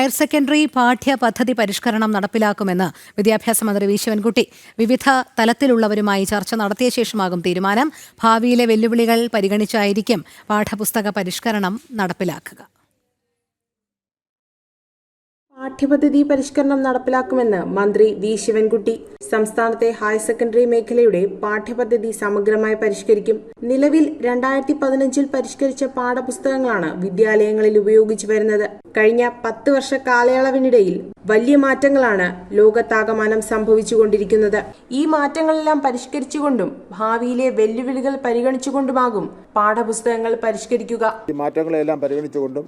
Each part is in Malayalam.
ഹയർ സെക്കൻഡറി പാഠ്യപദ്ധതി പരിഷ്കരണം നടപ്പിലാക്കുമെന്ന് വിദ്യാഭ്യാസ മന്ത്രി വി ശിവൻകുട്ടി. വിവിധ തലത്തിലുള്ളവരുമായി ചർച്ച നടത്തിയ ശേഷമാകും തീരുമാനം. ഭാവിയിലെ വെല്ലുവിളികൾ പരിഗണിച്ചായിരിക്കും പാഠപുസ്തക പരിഷ്കരണം നടപ്പിലാക്കുക. പാഠ്യപദ്ധതി പരിഷ്കരണം നടപ്പിലാക്കുമെന്ന് മന്ത്രി വി ശിവൻകുട്ടി. സംസ്ഥാനത്തെ ഹയർ സെക്കൻഡറി മേഖലയുടെ പാഠ്യപദ്ധതി സമഗ്രമായി പരിഷ്കരിക്കും. നിലവിൽ രണ്ടായിരത്തി പതിനഞ്ചിൽ പരിഷ്കരിച്ച പാഠപുസ്തകങ്ങളാണ് വിദ്യാലയങ്ങളിൽ ഉപയോഗിച്ചു വരുന്നത്. കഴിഞ്ഞ പത്ത് വർഷ കാലയളവിനിടയിൽ വലിയ മാറ്റങ്ങളാണ് ലോകത്താകമാനം സംഭവിച്ചുകൊണ്ടിരിക്കുന്നത്. ഈ മാറ്റങ്ങളെല്ലാം പരിഷ്കരിച്ചുകൊണ്ടും ഭാവിയിലെ വെല്ലുവിളികൾ പരിഗണിച്ചുകൊണ്ടുമാകും പാഠപുസ്തകങ്ങൾ പരിഷ്കരിക്കുക. മാറ്റങ്ങളെല്ലാം പരിഗണിച്ചുകൊണ്ടും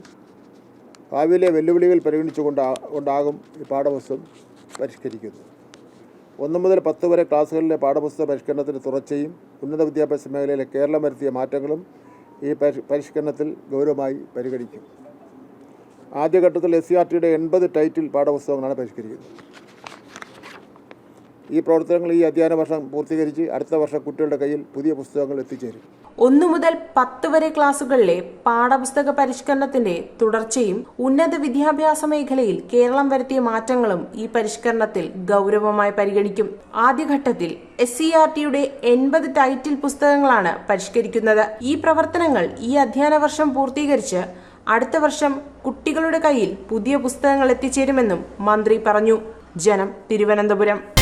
ഭാവിയിലെ വെല്ലുവിളികൾ പരിഗണിച്ചുകൊണ്ട് കൊണ്ടാകും ഈ പാഠപുസ്തകം പരിഷ്കരിക്കുന്നത്. ഒന്ന് മുതൽ പത്ത് വരെ ക്ലാസ്സുകളിലെ പാഠപുസ്തക പരിഷ്കരണത്തിന് തുടർച്ചയും ഉന്നത വിദ്യാഭ്യാസ മേഖലയിലെ കേരളം വരുത്തിയ മാറ്റങ്ങളും ഈ പരിഷ്കരണത്തിൽ ഗൗരവമായി പരിഗണിക്കും. ആദ്യഘട്ടത്തിൽ എസ് സി ആർ ടിയുടെ എൺപത് ടൈറ്റിൽ പാഠപുസ്തകങ്ങളാണ് പരിഷ്കരിക്കുന്നത്. ഈ പ്രവർത്തനങ്ങൾ ഈ അധ്യയന വർഷം പൂർത്തീകരിച്ച് അടുത്ത വർഷം കുട്ടികളുടെ കയ്യിൽ പുതിയ പുസ്തകങ്ങൾ എത്തിച്ചേരും. ഒന്നു മുതൽ പത്ത് വരെ ക്ലാസുകളിലെ പാഠപുസ്തക പരിഷ്കരണത്തിന്റെ തുടർച്ചയും ഉന്നത വിദ്യാഭ്യാസ മേഖലയിൽ കേരളം വരുത്തിയ മാറ്റങ്ങളും ഈ പരിഷ്കരണത്തിൽ ഗൗരവമായി പരിഗണിക്കും. ആദ്യഘട്ടത്തിൽ എസ് സി ആർ ടിയുടെ എൺപത് ടൈറ്റിൽ പുസ്തകങ്ങളാണ് പരിഷ്കരിക്കുന്നത്. ഈ പ്രവർത്തനങ്ങൾ ഈ അധ്യയന വർഷം പൂർത്തീകരിച്ച് അടുത്ത വർഷം കുട്ടികളുടെ കയ്യിൽ പുതിയ പുസ്തകങ്ങൾ എത്തിച്ചേരുമെന്നും മന്ത്രി പറഞ്ഞു. ജനം തിരുവനന്തപുരം.